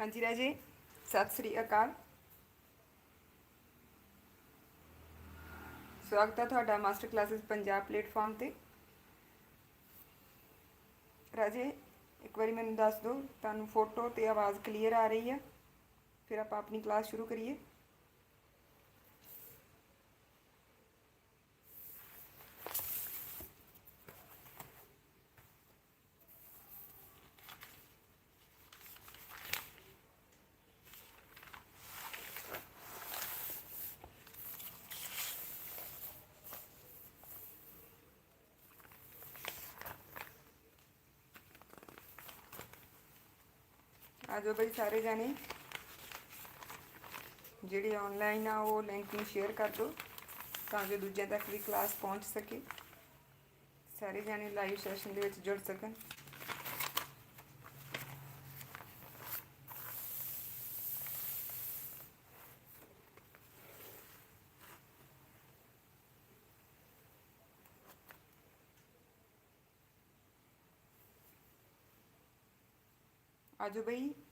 ਹਾਂਜੀ ਰਾਜੇ, ਸਤਿ ਸ੍ਰੀ ਅਕਾਲ। ਸਵਾਗਤ ਹੈ ਤੁਹਾਡਾ ਮਾਸਟਰ ਕਲਾਸਿਸ ਪੰਜਾਬ ਪਲੇਟਫਾਰਮ ਤੇ। ਰਾਜੇ, ਇੱਕ ਵਾਰੀ ਮੈਨੂੰ ਦੱਸ ਦਿਓ, ਤੁਹਾਨੂੰ ਫੋਟੋ ਤੇ ਆਵਾਜ਼ ਕਲੀਅਰ ਆ ਰਹੀ ਹੈ ਫਿਰ ਆਪਾਂ ਆਪਣੀ ਕਲਾਸ ਸ਼ੁਰੂ ਕਰੀਏ। ਆ ਬਈ ਸਾਰੇ ਜਾਣੇ। ਜਿਹੜੇ ਆਨਲਾਈਨ ਆ, ਉਹ ਲਿੰਕ ਨੂੰ ਸ਼ੇਅਰ ਕਰ ਦਿਓ, ਤਾਂ ਜੋ ਦੂਜਿਆਂ ਤੱਕ ਵੀ ਕਲਾਸ ਪਹੁੰਚ ਸਕੇ। ਸਾਰੇ ਜਾਣੇ ਲਾਈਵ ਸੈਸ਼ਨ ਦੇ ਵਿੱਚ ਜੁੜ ਸਕਣ। ਆ ਬਈ।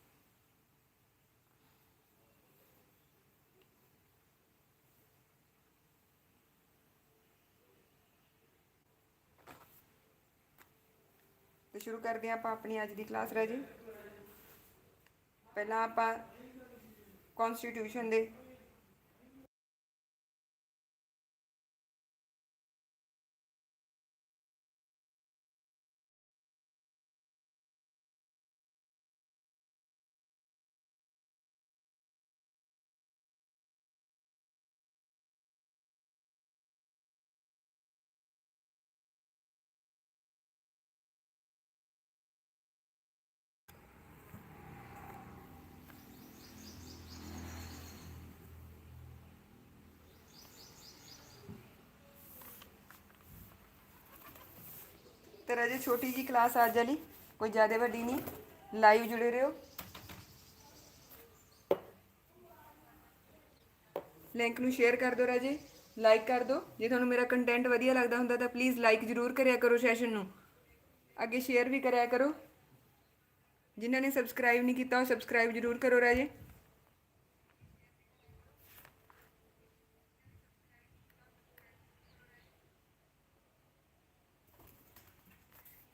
ਸ਼ੁਰੂ ਕਰਦੇ ਹਾਂ ਆਪਾਂ ਆਪਣੀ ਅੱਜ ਦੀ ਕਲਾਸ ਰਾਜੀ ਪਹਿਲਾਂ ਆਪਾਂ ਕਨਸਟੀਟਿਊਸ਼ਨ ਦੇ ਤੇ ਰਾਜੇ ਛੋਟੀ ਜੀ ਕਲਾਸ ਅੱਜ ਵਾਲੀ ਕੋਈ ਜ਼ਿਆਦਾ ਵੱਡੀ ਨਹੀਂ ਲਾਈਵ ਜੁੜੇ ਰਹੋ। ਲਿੰਕ ਨੂੰ ਸ਼ੇਅਰ ਕਰ ਦਿਓ ਰਾਜੇ ਲਾਈਕ ਕਰ ਦਿਓ। ਜੇ ਤੁਹਾਨੂੰ ਮੇਰਾ ਕੰਟੈਂਟ ਵਧੀਆ ਲੱਗਦਾ ਹੁੰਦਾ ਤਾਂ ਪਲੀਜ਼ ਲਾਈਕ ਜ਼ਰੂਰ ਕਰਿਆ ਕਰੋ ਸੈਸ਼ਨ ਨੂੰ। ਅੱਗੇ ਸ਼ੇਅਰ ਵੀ ਕਰਿਆ ਕਰੋ। ਜਿਨ੍ਹਾਂ ਨੇ ਸਬਸਕ੍ਰਾਈਬ ਨਹੀਂ ਕੀਤਾ ਉਹ ਸਬਸਕ੍ਰਾਈਬ ਜ਼ਰੂਰ ਕਰੋ ਰਾਜੇ।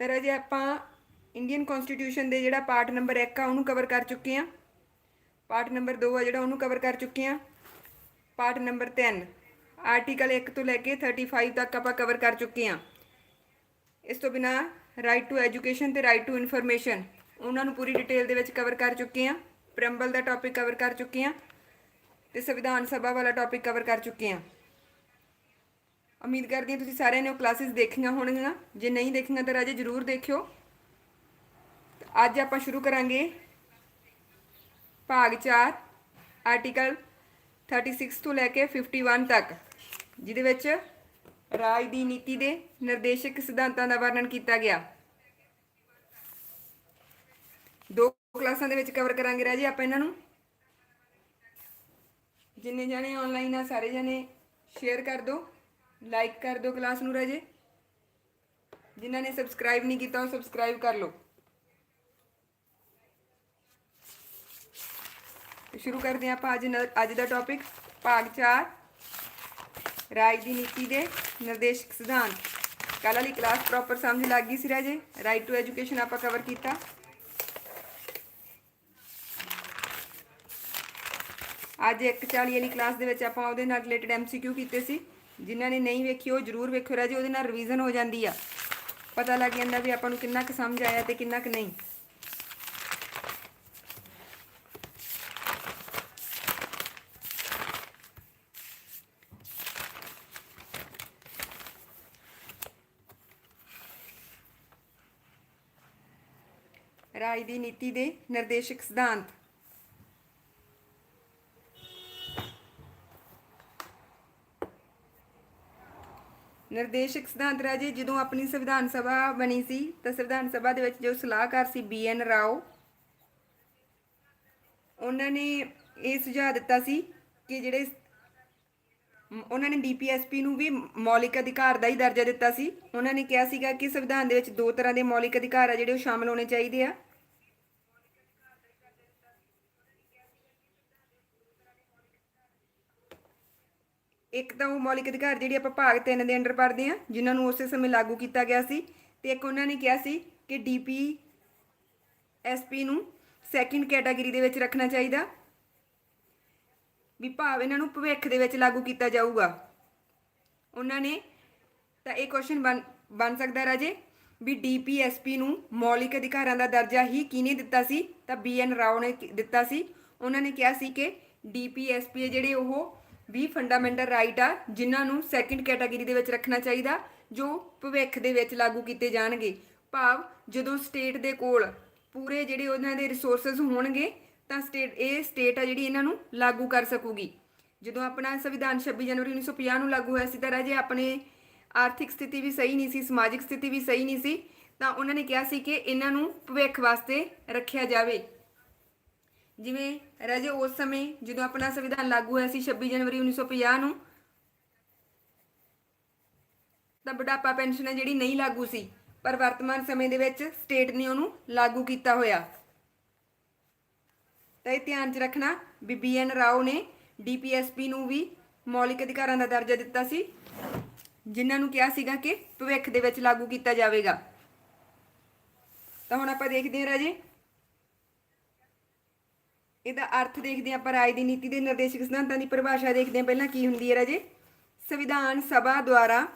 ਤੇ ਰਾਜੇ ਆਪਾਂ ਇੰਡੀਅਨ ਕਨਸਟੀਟਿਊਸ਼ਨ ਦੇ ਜਿਹੜਾ ਪਾਰਟ ਨੰਬਰ 1 ਆ, ਉਹਨੂੰ ਕਵਰ ਕਰ ਚੁੱਕੇ ਆ। ਪਾਰਟ ਨੰਬਰ 2 ਆ ਜਿਹੜਾ, ਉਹਨੂੰ ਕਵਰ ਕਰ ਚੁੱਕੇ ਆ। ਪਾਰਟ ਨੰਬਰ 3 ਆਰਟੀਕਲ 1 ਤੋਂ ਲੈ ਕੇ 35 ਤੱਕ ਆਪਾਂ ਕਵਰ ਕਰ ਚੁੱਕੇ ਆ। ਇਸ ਤੋਂ ਬਿਨਾ ਰਾਈਟ ਟੂ ਐਜੂਕੇਸ਼ਨ ਤੇ ਰਾਈਟ ਟੂ ਇਨਫੋਰਮੇਸ਼ਨ ਉਹਨਾਂ ਨੂੰ ਪੂਰੀ ਡਿਟੇਲ ਦੇ ਵਿੱਚ ਕਵਰ ਕਰ ਚੁੱਕੇ ਆ। ਪ੍ਰੈਂਬਲ ਦਾ ਟੌਪਿਕ ਕਵਰ ਕਰ ਚੁੱਕੇ ਆ ਤੇ ਸੰਵਿਧਾਨ ਸਭਾ ਵਾਲਾ ਟੌਪਿਕ ਕਵਰ ਕਰ ਚੁੱਕੇ ਆ। ਉਮੀਦ ਕਰਦੀ ਹਾਂ ਤੁਸੀਂ ਸਾਰਿਆਂ ਨੇ ਉਹ ਕਲਾਸਿਸ ਦੇਖੀਆਂ ਹੋਣਗੀਆਂ। ਜੇ ਨਹੀਂ ਦੇਖੀਆਂ ਤਾਂ ਰਾਜੇ ਜਰੂਰ ਦੇਖਿਓ। ਅੱਜ ਆਪਾਂ ਸ਼ੁਰੂ ਕਰਾਂਗੇ ਭਾਗ 4 ਆਰਟੀਕਲ 36 ਤੋਂ ਲੈ ਕੇ 51 ਤੱਕ, ਜਿਹਦੇ ਵਿੱਚ ਰਾਜ ਦੀ ਨੀਤੀ ਦੇ ਨਿਰਦੇਸ਼ਕ ਸਿਧਾਂਤਾਂ ਦਾ ਵਰਣਨ ਕੀਤਾ ਗਿਆ। ਦੋ ਕਲਾਸਾਂ ਦੇ ਵਿੱਚ ਕਵਰ ਕਰਾਂਗੇ ਰਾਜੇ ਆਪਾਂ ਇਹਨਾਂ ਨੂੰ। ਜਿੰਨੇ ਜਾਣੇ ਆਨਲਾਈਨ ਆ, ਸਾਰੇ ਜਾਣੇ ਸ਼ੇਅਰ ਕਰ ਦਿਓ। ਲਾਈਕ ਕਰ ਦਿਓ ਕਲਾਸ ਨੂੰ ਰਾਜੇ। ਜਿਨ੍ਹਾਂ ਨੇ ਸਬਸਕ੍ਰਾਈਬ ਨਹੀਂ ਕੀਤਾ, ਉਹ ਸਬਸਕ੍ਰਾਈਬ ਕਰ ਲਓ। ਸ਼ੁਰੂ ਕਰਦੇ ਹਾਂ ਆਪਾਂ ਅੱਜ ਅੱਜ ਦਾ ਟੌਪਿਕ ਭਾਗ 4 ਰਾਜ ਦੀ ਨੀਤੀ ਦੇ ਨਿਰਦੇਸ਼ਕ ਸਿਧਾਂਤ। ਕੱਲ੍ਹ ਵਾਲੀ ਕਲਾਸ ਪ੍ਰੋਪਰ ਸਮਝ ਲੱਗ ਗਈ ਸੀ ਰਾਜੇ। ਰਾਈਟ ਟੂ ਐਜੂਕੇਸ਼ਨ ਆਪਾਂ ਕਵਰ ਕੀਤਾ। ਅੱਜ 140 ਵਾਲੀ ਕਲਾਸ ਦੇ ਵਿੱਚ ਆਪਾਂ ਉਹਦੇ ਨਾਲ ਰਿਲੇਟਡ ਐਮਸੀਕਿਊ ਕੀਤੇ ਸੀ। ਜਿਨ੍ਹਾਂ ਨੇ ਨਹੀਂ ਵੇਖੀ, ਉਹ ਜਰੂਰ ਵੇਖਿਓ ਰਾਜੇ, ਉਹਦੇ ਨਾਲ ਰਿਵੀਜ਼ਨ ਹੋ ਜਾਂਦੀ ਆ। ਪਤਾ ਲੱਗ ਜਾਂਦਾ ਵੀ ਆਪਾਂ ਨੂੰ ਕਿੰਨਾ ਕੁ ਸਮਝ ਆਇਆ ਤੇ ਕਿੰਨਾ ਕੁ ਨਹੀਂ। ਰਾਜ ਦੀ ਨੀਤੀ ਦੇ ਨਿਰਦੇਸ਼ਕ ਸਿਧਾਂਤ। ਨਿਰਦੇਸ਼ਕ ਸਿਧਾਂਤ ਰਾਜੇ, ਜਦੋਂ ਆਪਣੀ ਸੰਵਿਧਾਨ ਸਭਾ ਬਣੀ ਸੀ, ਤਾਂ ਸੰਵਿਧਾਨ ਸਭਾ ਦੇ ਵਿੱਚ ਜੋ ਸਲਾਹਕਾਰ ਸੀ ਬੀ ਐਨ ਰਾਓ, ਉਹਨਾਂ ਨੇ ਇਹ ਸੁਝਾਅ ਦਿੱਤਾ ਸੀ ਕਿ ਜਿਹੜੇ ਉਹਨਾਂ ਨੇ ਡੀਪੀਐਸਪੀ ਨੂੰ ਵੀ ਮੌਲਿਕ ਅਧਿਕਾਰ ਦਾ ਹੀ ਦਰਜਾ ਦਿੱਤਾ ਸੀ। ਉਹਨਾਂ ਨੇ ਕਿਹਾ ਸੀਗਾ ਕਿ ਸੰਵਿਧਾਨ ਦੇ ਵਿੱਚ ਦੋ ਤਰ੍ਹਾਂ ਦੇ ਮੌਲਿਕ ਅਧਿਕਾਰ ਆ, ਜਿਹੜੇ ਉਹ ਸ਼ਾਮਲ ਹੋਣੇ ਚਾਹੀਦੇ ਆ। ਇੱਕ ਤਾਂ ਉਹ ਮੌਲਿਕ ਅਧਿਕਾਰ ਜਿਹੜੀ ਆਪਾਂ ਭਾਗ 3 ਦੇ ਅੰਡਰ ਪੜ੍ਹਦੇ ਆ ਜਿਨ੍ਹਾਂ ਨੂੰ ਉਸੇ ਸਮੇਂ ਲਾਗੂ ਕੀਤਾ ਗਿਆ ਸੀ ਤੇ ਇੱਕ ਉਹਨਾਂ ਨੇ ਕਿਹਾ ਸੀ ਕਿ ਡੀਪੀ ਐਸਪੀ ਨੂੰ ਸੈਕਿੰਡ ਕੈਟਾਗਰੀ ਦੇ ਵਿੱਚ ਰੱਖਣਾ ਚਾਹੀਦਾ ਵੀ ਭਾਵ ਇਹਨਾਂ ਨੂੰ ਭਵਿੱਖ ਦੇ ਵਿੱਚ ਲਾਗੂ ਕੀਤਾ ਜਾਊਗਾ। ਉਹਨਾਂ ਨੇ ਤਾਂ ਇਹ ਕੁਐਸਚਨ ਬਣ ਬਣ ਸਕਦਾ ਰਾਜੇ ਵੀ ਡੀਪੀਐਸਪੀ ਨੂੰ ਮੌਲਿਕ ਅਧਿਕਾਰਾਂ ਦਾ ਦਰਜਾ ਹੀ ਕਿਹਨੇ ਦਿੱਤਾ ਸੀ? ਤਾਂ ਬੀਐਨ ਰਾਓ ਨੇ ਦਿੱਤਾ ਸੀ। ਉਹਨਾਂ ਨੇ ਕਿਹਾ ਸੀ ਕਿ ਡੀਪੀਐਸਪੀ ਜਿਹੜੇ ਉਹ ਵੀ ਫੰਡਾਮੈਂਟਲ ਰਾਈਟ ਆ, ਜਿਨ੍ਹਾਂ ਨੂੰ ਸੈਕਿੰਡ ਕੈਟਾਗਰੀ ਦੇ ਵਿੱਚ ਰੱਖਣਾ ਚਾਹੀਦਾ, ਜੋ ਭਵਿੱਖ ਦੇ ਵਿੱਚ ਲਾਗੂ ਕੀਤੇ ਜਾਣਗੇ। ਭਾਵ, ਜਦੋਂ ਸਟੇਟ ਦੇ ਕੋਲ ਪੂਰੇ ਜਿਹੜੇ ਉਹਨਾਂ ਦੇ ਰਿਸੋਰਸਸ ਹੋਣਗੇ, ਤਾਂ ਸਟੇਟ ਇਹ ਸਟੇਟ ਆ ਜਿਹੜੀ ਇਹਨਾਂ ਨੂੰ ਲਾਗੂ ਕਰ ਸਕੂਗੀ। ਜਦੋਂ ਆਪਣਾ ਸੰਵਿਧਾਨ 26 ਜਨਵਰੀ 1950 ਨੂੰ ਲਾਗੂ ਹੋਇਆ ਸੀ, ਤਾਂ ਰਾਜੇ ਆਪਣੇ ਆਰਥਿਕ ਸਥਿਤੀ ਵੀ ਸਹੀ ਨਹੀਂ ਸੀ, ਸਮਾਜਿਕ ਸਥਿਤੀ ਵੀ ਸਹੀ ਨਹੀਂ ਸੀ, ਤਾਂ ਉਹਨਾਂ ਨੇ ਕਿਹਾ ਸੀ ਕਿ ਇਹਨਾਂ ਨੂੰ ਭਵਿੱਖ ਵਾਸਤੇ ਰੱਖਿਆ ਜਾਵੇ। ਜਿਵੇਂ ਰਾਜੇ ਉਸ ਸਮੇਂ ਜਦੋਂ ਆਪਣਾ ਸੰਵਿਧਾਨ ਲਾਗੂ ਹੋਇਆ ਸੀ 26 ਜਨਵਰੀ 1950 ਨੂੰ, ਤਾਂ ਬੁਢਾਪਾ ਪੈਨਸ਼ਨ ਹੈ ਜਿਹੜੀ ਨਹੀਂ ਲਾਗੂ ਸੀ, ਪਰ ਵਰਤਮਾਨ ਸਮੇਂ ਦੇ ਵਿੱਚ ਸਟੇਟ ਨੇ ਉਹਨੂੰ ਲਾਗੂ ਕੀਤਾ ਹੋਇਆ। ਤਾਂ ਇਹ ਧਿਆਨ 'ਚ ਰੱਖਣਾ ਵੀ ਬੀਐਨ ਰਾਓ ਨੇ ਡੀਪੀਐਸਪੀ ਨੂੰ ਵੀ ਮੌਲਿਕ ਅਧਿਕਾਰਾਂ ਦਾ ਦਰਜਾ ਦਿੱਤਾ ਸੀ, ਜਿਨ੍ਹਾਂ ਨੂੰ ਕਿਹਾ ਸੀਗਾ ਕਿ ਭਵਿੱਖ ਦੇ ਵਿੱਚ ਲਾਗੂ ਕੀਤਾ ਜਾਵੇਗਾ। ਤਾਂ ਹੁਣ ਆਪਾਂ ਦੇਖਦੇ ਹਾਂ ਰਾਜੇ ਇਹਦਾ ਅਰਥ ਦੇਖਦੇ ਹਾਂ ਆਪਾਂ, ਰਾਜ ਦੀ ਨੀਤੀ ਦੇ ਨਿਰਦੇਸ਼ਕ ਸਿਧਾਂਤਾਂ ਦੀ ਪਰਿਭਾਸ਼ਾ ਦੇਖਦੇ ਹਾਂ। ਪਹਿਲਾਂ ਕੀ ਹੁੰਦੀ ਹੈ ਰਾਜੇ? ਸੰਵਿਧਾਨ ਸਭਾ ਦੁਆਰਾ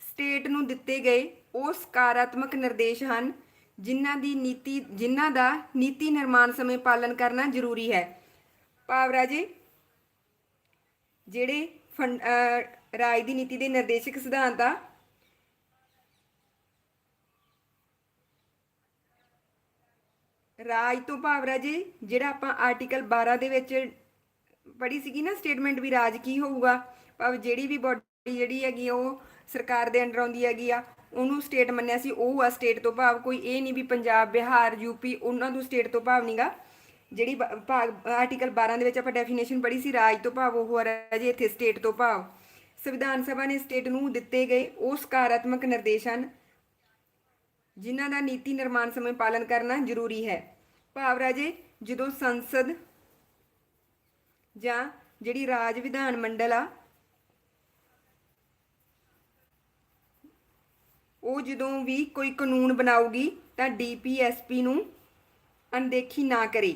ਸਟੇਟ ਨੂੰ ਦਿੱਤੇ ਗਏ ਉਹ ਸਕਾਰਾਤਮਕ ਨਿਰਦੇਸ਼ ਹਨ, ਜਿਨ੍ਹਾਂ ਦੀ ਨੀਤੀ, ਜਿਨ੍ਹਾਂ ਦਾ ਨੀਤੀ ਨਿਰਮਾਣ ਸਮੇਂ ਪਾਲਣ ਕਰਨਾ ਜ਼ਰੂਰੀ ਹੈ। ਭਾਵ ਰਾਜੇ, ਜਿਹੜੇ ਫੰਡ- ਰਾਜ ਦੀ ਨੀਤੀ ਦੇ ਨਿਰਦੇਸ਼ਕ ਸਿਧਾਂਤ ਆ ਰਾਜ ਤੋਂ ਭਾਵ ਰਾਜੇ ਜਿਹੜਾ ਆਪਾਂ ਆਰਟੀਕਲ 12 ਦੇ ਵਿੱਚ ਪੜ੍ਹੀ ਸੀਗੀ ਨਾ ਸਟੇਟਮੈਂਟ ਵੀ ਰਾਜ ਕੀ ਹੋਊਗਾ ਭਾਵ ਜਿਹੜੀ ਵੀ ਬੋਡੀ ਜਿਹੜੀ ਹੈਗੀ ਆ, ਉਹ ਸਰਕਾਰ ਦੇ ਅੰਡਰ ਆਉਂਦੀ ਹੈਗੀ ਆ ਉਹਨੂੰ ਸਟੇਟ ਮੰਨਿਆ ਸੀ ਉਹ ਆ ਸਟੇਟ ਤੋਂ ਭਾਵ ਕੋਈ ਇਹ ਨਹੀਂ ਵੀ ਪੰਜਾਬ ਬਿਹਾਰ ਯੂਪੀ ਉਹਨਾਂ ਨੂੰ ਸਟੇਟ ਤੋਂ ਭਾਵ ਨਹੀਂਗਾ ਜਿਹੜੀ ਬ- ਭਾਗ ਆਰਟੀਕਲ 12 ਦੇ ਵਿੱਚ ਆਪਾਂ ਡੈਫੀਨੇਸ਼ਨ ਪੜ੍ਹੀ ਸੀ ਰਾਜ ਤੋਂ ਭਾਵ ਉਹ ਆ ਰਾਜੇ ਇੱਥੇ ਸਟੇਟ ਤੋਂ ਭਾਵ। ਸੰਵਿਧਾਨ ਸਭਾ ਨੇ ਸਟੇਟ ਨੂੰ ਦਿੱਤੇ ਗਏ ਉਹ ਸਕਾਰਾਤਮਕ ਨਿਰਦੇਸ਼ ਹਨ ਜਿਨ੍ਹਾਂ ਦਾ ਨੀਤੀ ਨਿਰਮਾਣ ਸਮੇਂ ਪਾਲਨ ਕਰਨਾ ਜ਼ਰੂਰੀ ਹੈ। ਭਾਵ ਰਾਜੇ, ਜਦੋਂ ਸੰਸਦ ਜਾਂ ਜਿਹੜੀ ਰਾਜ ਵਿਧਾਨ ਮੰਡਲ ਆ, ਉਹ ਜਦੋਂ ਵੀ ਕੋਈ ਕਾਨੂੰਨ ਬਣਾਊਗੀ ਤਾਂ ਡੀਪੀਐਸਪੀ ਨੂੰ ਅਣਦੇਖੀ ਨਾ ਕਰੇ।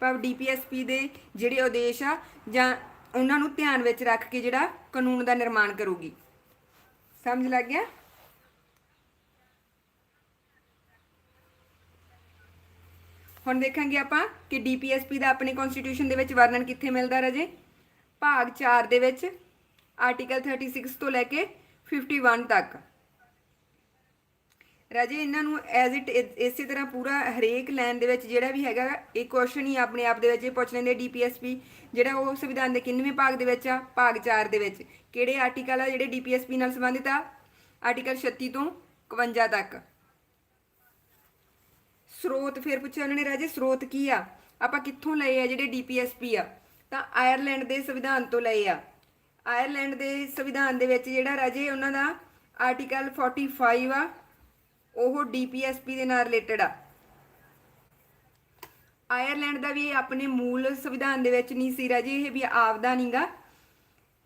ਭਾਵ ਡੀਪੀਐਸਪੀ ਦੇ ਜਿਹੜੇ ਉਦੇਸ਼ ਆ ਜਾਂ ਉਹਨਾਂ ਨੂੰ ਧਿਆਨ ਵਿੱਚ ਰੱਖ ਕੇ ਜਿਹੜਾ ਕਾਨੂੰਨ ਦਾ ਨਿਰਮਾਣ ਕਰੂਗੀ। ਸਮਝ ਲੱਗ ਗਿਆ? ਹੁਣ ਦੇਖਾਂਗੇ ਆਪਾਂ ਕਿ ਡੀਪੀਐਸਪੀ ਦਾ ਆਪਣੇ ਕਨਸਟੀਟਿਊਸ਼ਨ ਦੇ ਵਿੱਚ ਵਰਣਨ ਕਿੱਥੇ ਮਿਲਦਾ ਰਾਜੇ? ਭਾਗ 4 ਦੇ ਵਿੱਚ ਆਰਟੀਕਲ 36 ਤੋਂ ਲੈ ਕੇ 51 ਤੱਕ। ਰਾਜੇ, ਇਹਨਾਂ ਨੂੰ ਐਜ਼ ਇਟ ਇਸੇ ਤਰ੍ਹਾਂ ਪੂਰਾ ਹਰੇਕ ਲਾਈਨ ਦੇ ਵਿੱਚ ਜਿਹੜਾ ਵੀ ਹੈਗਾ, ਇਹ ਕੁਐਸਚਨ ਹੀ ਆਪਣੇ ਆਪ ਦੇ ਵਿੱਚ ਇਹ ਪੁੱਛ ਲੈਂਦੇ ਡੀਪੀਐਸਪੀ ਜਿਹੜਾ ਉਹ ਸੰਵਿਧਾਨ ਦੇ ਕਿੰਨਵੇਂ ਭਾਗ ਦੇ ਵਿੱਚ ਆ, ਭਾਗ 4 ਦੇ ਵਿੱਚ। ਕਿਹੜੇ ਆਰਟੀਕਲ ਆ ਜਿਹੜੇ ਡੀਪੀਐਸਪੀ ਨਾਲ ਸੰਬੰਧਿਤ ਆ? ਆਰਟੀਕਲ 36 ਤੋਂ 51 ਤੱਕ। ਸਰੋਤ, ਫਿਰ ਪੁੱਛਿਆ ਉਹਨਾਂ ਨੇ, ਰਾਜੇ ਸਰੋਤ ਕੀ ਆ? ਆਪਾਂ ਕਿੱਥੋਂ ਲਏ ਆ ਜਿਹੜੇ ਡੀਪੀਐਸਪੀ ਆ? ਤਾਂ ਆਇਰਲੈਂਡ ਦੇ ਸੰਵਿਧਾਨ ਤੋਂ ਲਏ ਆ। ਆਇਰਲੈਂਡ ਦੇ ਸੰਵਿਧਾਨ ਦੇ ਵਿੱਚ ਜਿਹੜਾ ਰਾਜੇ ਉਹਨਾਂ ਦਾ ਆਰਟੀਕਲ 45 ਆ, ਉਹ ਡੀਪੀਐਸਪੀ ਦੇ ਨਾਲ ਰਿਲੇਟਡ ਆ। ਆਇਰਲੈਂਡ ਦਾ ਵੀ ਇਹ ਆਪਣੇ ਮੂਲ ਸੰਵਿਧਾਨ ਦੇ ਵਿੱਚ ਨਹੀਂ ਸੀ ਰਾਜੇ, ਇਹ ਵੀ ਆਪਦਾ ਨਹੀਂਗਾ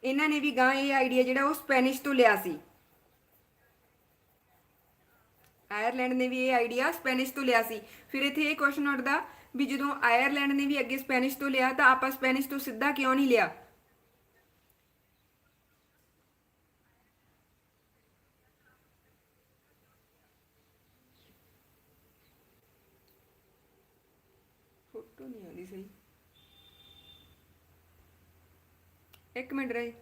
ਇਹਨਾਂ ਨੇ ਵੀ ਗਾਂ ਇਹ ਆਈਡੀਆ ਜਿਹੜਾ ਉਹ ਸਪੈਨਿਸ਼ ਤੋਂ ਲਿਆ ਸੀ। ਆਇਰਲੈਂਡ ਨੇ ਵੀ ਇਹ ਆਈਡੀਆ ਸਪੈਨਿਸ਼ ਤੋਂ ਲਿਆ ਸੀ। ਫਿਰ ਇੱਥੇ ਇਹ ਕੁਐਸਚਨ ਉੱਠਦਾ ਵੀ ਜਦੋਂ ਆਇਰਲੈਂਡ ਨੇ ਵੀ ਅੱਗੇ ਸਪੈਨਿਸ਼ ਤੋਂ ਲਿਆ ਤਾਂ ਆਪਾਂ ਸਪੈਨਿਸ਼ ਤੋਂ ਸਿੱਧਾ ਕਿਉਂ ਨਹੀਂ ਲਿਆ? ਫੋਟੋ ਨਹੀਂ ਆਉਂਦੀ ਸਹੀ। ਇੱਕ ਮਿੰਟ ਰਹੇ